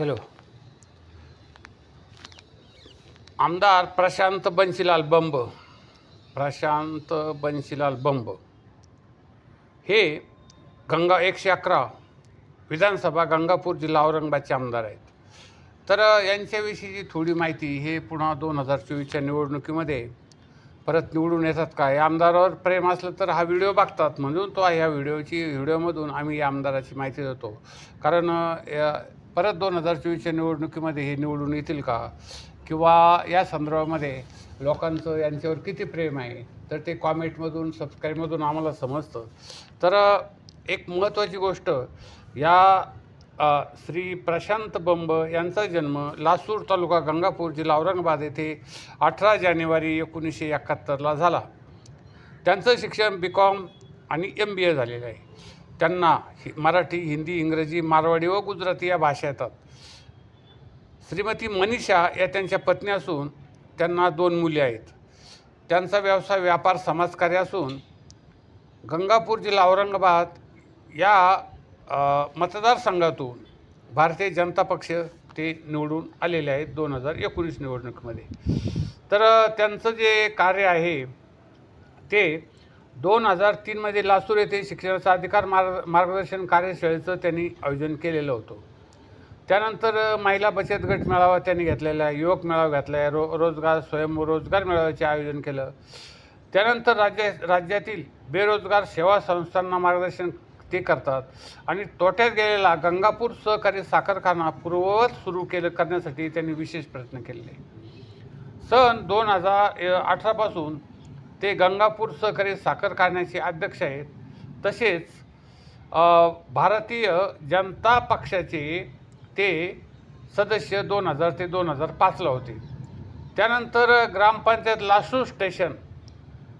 Hello आमदार प्रशांत बंशीलाल बंब. प्रशांत बंशीलाल बंब. हे गंगा एकशे अकरा विधानसभा गंगापूर जिल्हा औरंगाबादचे आमदार आहेत. तर यांच्याविषयीची थोडी माहिती हे पुन्हा दोन हजार चोवीसच्या निवडणुकीमध्ये परत निवडून येतात काय आमदारावर प्रेम असलं तर हा व्हिडिओ बघतात. म्हणून तो ह्या व्हिडिओची व्हिडिओमधून आम्ही या आमदाराची माहिती देतो. कारण या- परत दोन हजार चोवीसच्या निवडणुकीमध्ये हे निवडून येतील का? किंवा या संदर्भामध्ये लोकांचं यांच्यावर किती प्रेम आहे? तर ते कॉमेंटमधून सबस्क्राईबमधून आम्हाला समजतं. तर एक महत्त्वाची गोष्ट या श्री प्रशांत बंब यांचा जन्म लासूर तालुका गंगापूर जिल्हा औरंगाबाद येथे अठरा जानेवारी एकोणीसशे एकाहत्तरला झाला. त्यांचं शिक्षण बी कॉम आणि एम बी ए झालेलं आहे. त्यांना हि मराठी हिंदी इंग्रजी मारवाडी व गुजराती या भाषा येतात. श्रीमती मनीषा या त्यांच्या पत्नी असून त्यांना दोन मुली आहेत. त्यांचा व्यवसाय व्यापार समाजकार्य असून गंगापूर जिल्हा औरंगाबाद या मतदारसंघातून भारतीय जनता पक्ष ते निवडून आलेले आहेत दोन हजार एकोणीस निवडणुकीमध्ये. तर त्यांचं जे कार्य आहे ते दोन हजार तीनमध्ये लासूर येथे शिक्षणाचा अधिकार मार्ग मार्गदर्शन कार्यशाळेचं त्यांनी आयोजन केलेलं होतं. त्यानंतर महिला बचत गट मेळावा त्यांनी घेतलेला आहे युवक मेळावा घातला आहे रो रोजगार स्वयंरोजगार मेळाव्याचे आयोजन केलं. त्यानंतर राज्य राज्यातील बेरोजगार सेवा संस्थांना मार्गदर्शन ते करतात. आणि तोट्यात गेलेला गंगापूर सहकारी साखर कारखाना पूर्ववत सुरू केलं करण्यासाठी त्यांनी विशेष प्रयत्न केले सन दोन हजार अठरापासून ते गंगापूर सहकारी साखर कारखान्याचे अध्यक्ष आहेत. तसेच भारतीय जनता पक्षाचे ते सदस्य दोन हजार ते दोन हजार पाचला होते. त्यानंतर ग्रामपंचायत लासू स्टेशन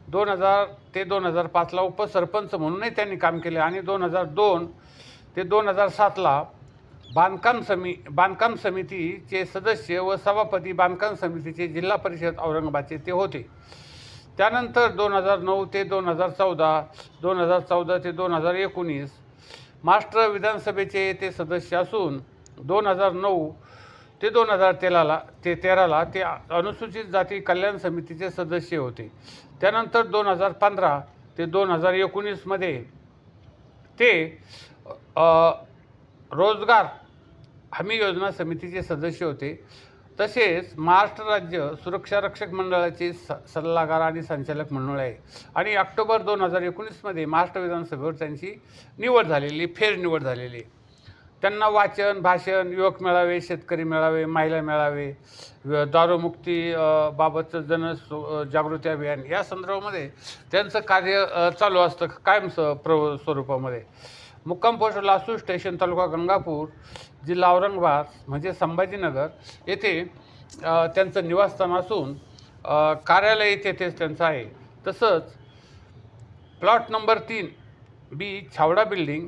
दोन हजार ते दोन हजार पाचला उपसरपंच म्हणूनही त्यांनी काम केले आणि दोन हजार दोन ते दोन हजार सातला बांधकाम समी बांधकाम समितीचे सदस्य व सभापती बांधकाम समितीचे जिल्हा परिषद औरंगाबादचे ते होते. त्यानंतर दोन हजार नऊ ते दोन हजार चौदा दोन हजार चौदा ते दोन हजार एकोणीस महाराष्ट्र विधानसभेचे ते सदस्य असून दोन हजार नऊ ते दोन हजार तेराला ते तेराला ते अनुसूचित जाती कल्याण समितीचे सदस्य होते. त्यानंतर दोन हजार पंधरा ते दोन हजार एकोणीसमध्ये ते रोजगार हमी योजना समितीचे सदस्य होते. तसेच महाराष्ट्र राज्य सुरक्षा रक्षक मंडळाचे स सल्लागार आणि संचालक मंडळ आहे. आणि ऑक्टोबर दोन हजार एकोणीसमध्ये महाराष्ट्र विधानसभेवर त्यांची निवड झालेली फेरनिवड झालेली. त्यांना वाचन भाषण युवक मेळावे शेतकरी मेळावे महिला मेळावे दारूमुक्ती बाबतचं जन जागृती अभियान या संदर्भामध्ये त्यांचं कार्य चालू असतं कायम स प्र स्वरूपामध्ये. मुक्काम पोस्ट लासूर स्टेशन तालुका गंगापूर जिल्हा औरंगाबाद म्हणजे संभाजीनगर येथे त्यांचं निवासस्थान असून कार्यालय तेथेच त्यांचं आहे. तसंच प्लॉट नंबर तीन बी छावडा बिल्डिंग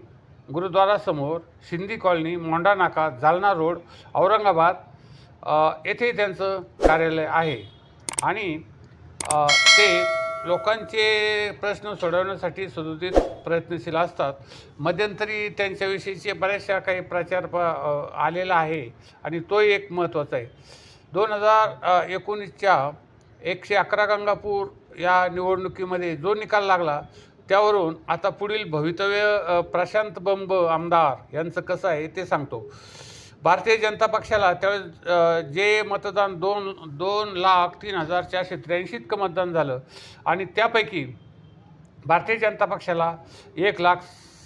गुरुद्वारासमोर शिंदी कॉलनी मोंडा नाका जालना रोड औरंगाबाद येथे त्यांचं कार्यालय आहे. आणि ते लोकांचे प्रश्न सोडवण्यासाठी सदोदित प्रयत्नशील असतात. मध्यंतरी त्यांच्याविषयीचे बऱ्याचशा काही प्रचार प आलेला आहे आणि तो एक महत्त्वाचा आहे. दोन हजार एकोणीसच्या एकशे अकरा गंगापूर या निवडणुकीमध्ये जो निकाल लागला त्यावरून आता पुढील भवितव्य प्रशांत बंब आमदार यांचं कसं आहे ते सांगतो. भारतीय जनता पक्षाला त्यावेळेस जे मतदान दोन दोन लाख तीन हजार चारशे त्र्याऐंशी इतकं मतदान झालं आणि त्यापैकी भारतीय जनता पक्षाला एक लाख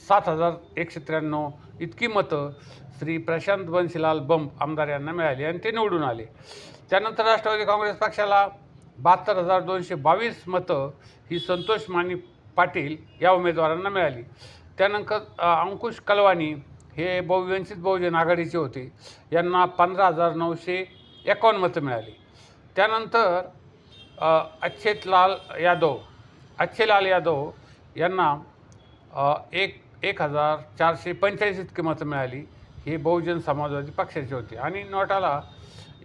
सात हजार एकशे त्र्याण्णव इतकी मतं श्री प्रशांत बंशीलाल बंप आमदार यांना मिळाली आणि ते निवडून आले. त्यानंतर राष्ट्रवादी काँग्रेस पक्षाला बहात्तर हजार दोनशे बावीस मतं ही संतोष मानी पाटील या उमेदवारांना मिळाली. त्यानंतर अंकुश कलवानी हे बहुवंचित बहुजन आघाडीचे होते. यांना पंधरा हजार नऊशे एकावन्न मतं मिळाली. त्यानंतर अ, अच्छेतलाल यादव अच्छेलाल यादव यांना एक एक हजार चारशे पंच्याऐंशी इतकी मतं मिळाली. ही बहुजन समाजवादी पक्षाची होती. आणि नोटाला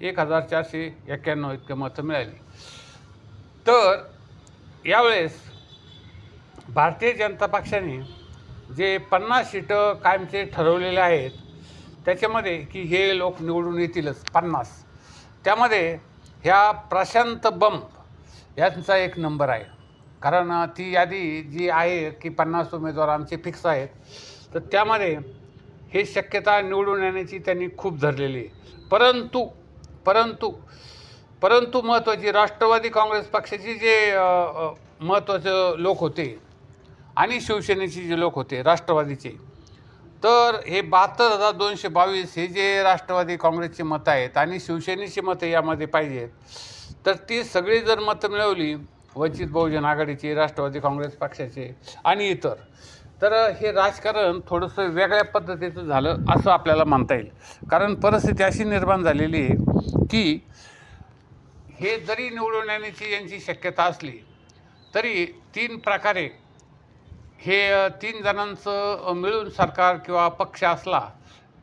एक हजार चारशे एक्क्याण्णव इतकी मतं मिळाली. तर यावेळेस भारतीय जनता पक्षाने जे पन्नास सीटं कायमचे ठरवलेले आहेत त्याच्यामध्ये की हे लोक निवडून येतीलच पन्नास. त्यामध्ये ह्या प्रशांत बंब यांचा एक नंबर आहे. कारण ती यादी जी आहे की पन्नास उमेदवार आमचे फिक्स आहेत तर त्यामध्ये हे शक्यता निवडून येण्याची त्यांनी खूप धरलेली आहे. परंतु परंतु परंतु महत्त्वाची राष्ट्रवादी काँग्रेस पक्षाचे जे महत्त्वाचे लोक होते आणि शिवसेनेचे जे लोक होते राष्ट्रवादीचे तर हे बहात्तर हजार दोनशे बावीस हे जे राष्ट्रवादी काँग्रेसची मतं आहेत आणि शिवसेनेची मतं यामध्ये पाहिजेत तर ती सगळी जर मतं मिळवली वंचित बहुजन आघाडीची राष्ट्रवादी काँग्रेस पक्षाचे आणि इतर. तर हे राजकारण थोडंसं वेगळ्या पद्धतीचं झालं असं आपल्याला म्हणता येईल. कारण परिस्थिती अशी निर्माण झालेली आहे की हे जरी निवडून येण्याची यांची शक्यता असली तरी तीन प्रकारे हे तीन जणांचं मिळून सरकार किंवा पक्ष असला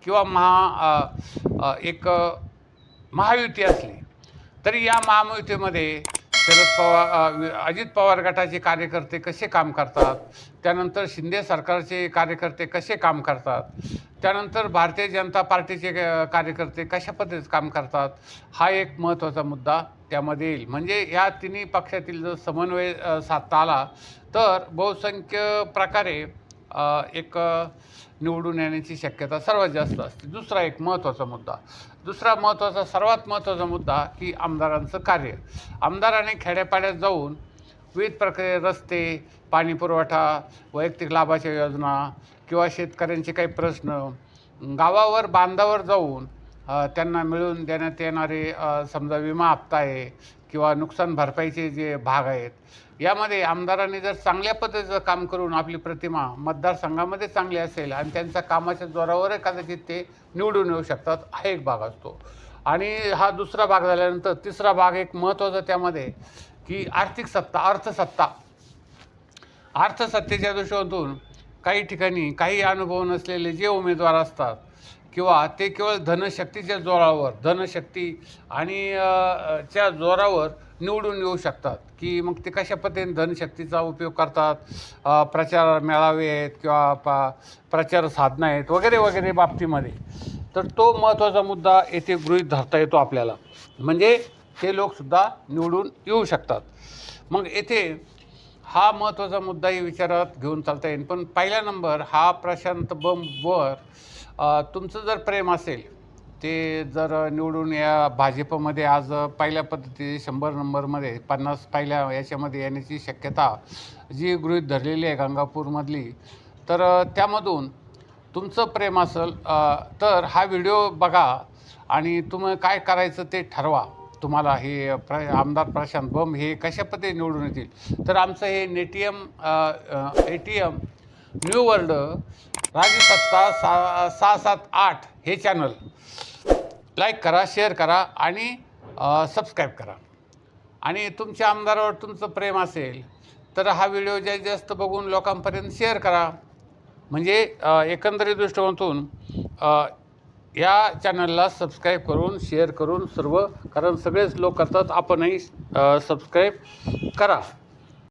किंवा महा एक महायुती असली तरी या महायुतीमध्ये शरद पवार अजित पवार गटाचे कार्यकर्ते कसे काम करतात? त्यानंतर शिंदे सरकारचे कार्यकर्ते कसे काम करतात? त्यानंतर भारतीय जनता पार्टीचे कार्यकर्ते कशा पद्धतीत काम करतात? हा एक महत्त्वाचा मुद्दा त्यामध्ये येईल. म्हणजे या तिन्ही पक्षातील जर समन्वय साधता आला तर बहुसंख्य प्रकारे एक निवडून येण्याची शक्यता सर्वात जास्त असते. दुसरा एक महत्त्वाचा मुद्दा. दुसरा महत्त्वाचा सर्वात महत्त्वाचा मुद्दा की आमदारांचं कार्य. आमदाराने खेड्यापाड्यात जाऊन विविध प्रकारे रस्ते पाणी पुरवठा वैयक्तिक लाभाच्या योजना किंवा शेतकऱ्यांचे काही प्रश्न गावावर बांधावर जाऊन त्यांना मिळून देण्यात येणारे समजा विमा हप्ता आहे किंवा नुकसान भरपाईचे जे भाग आहेत यामध्ये आमदारांनी जर चांगल्या पद्धतीचं काम करून आपली प्रतिमा मतदारसंघामध्ये चांगली असेल आणि त्यांच्या कामाच्या जोरावर कदाचित ते निवडून येऊ शकतात हा एक भाग असतो. आणि हा दुसरा भाग झाल्यानंतर तिसरा भाग एक महत्त्वाचा त्यामध्ये की आर्थिक सत्ता अर्थसत्ता. अर्थसत्तेच्या दृष्टीतून काही ठिकाणी काही अनुभव नसलेले जे उमेदवार असतात किंवा ते केवळ धनशक्तीच्या जोरावर धनशक्ती आणि च्या जोरावर निवडून येऊ शकतात. की मग ते कशा पद्धतीने धनशक्तीचा उपयोग करतात? प्रचार मेळावे आहेत किंवा पा प्रचार साधनं आहेत वगैरे वगैरे बाबतीमध्ये. तर तो महत्त्वाचा मुद्दा येथे गृहीत धरता येतो आपल्याला. म्हणजे ते लोकसुद्धा निवडून येऊ शकतात. मग येथे हा महत्त्वाचा मुद्दाही विचारात घेऊन चालता येईल पण पहिला नंबर हा प्रशांत बंबवर तुमचं जर प्रेम असेल ते जर निवडून या भाजपमध्ये आज पहिल्या पद्धती शंभर नंबरमध्ये पन्नास पहिल्या याच्यामध्ये येण्याची शक्यता जी गृहीत धरलेली आहे गंगापूरमधली तर त्यामधून तुमचं प्रेम असेल तर हा व्हिडिओ बघा आणि तुम्ही काय करायचं ते ठरवा. तुम्हाला हे प्र आमदार प्रशांत बंब हे कशा पद्धतीने निवडून येतील? तर आमचं हे नेटीएम A T M new world Rajsatta सा सहा सात आठ हे चॅनल. लाईक करा शेअर करा आणि सबस्क्राईब करा. आणि तुमच्या आमदारावर तुमचं प्रेम असेल तर हा व्हिडिओ जास्तीत जास्त बघून लोकांपर्यंत शेअर करा. म्हणजे एकंदरीत दृष्टिकोनातून या चॅनलला सबस्क्राईब करून शेअर करून सर्व कारण सगळेच लोक करतात आपणही सबस्क्राईब करा.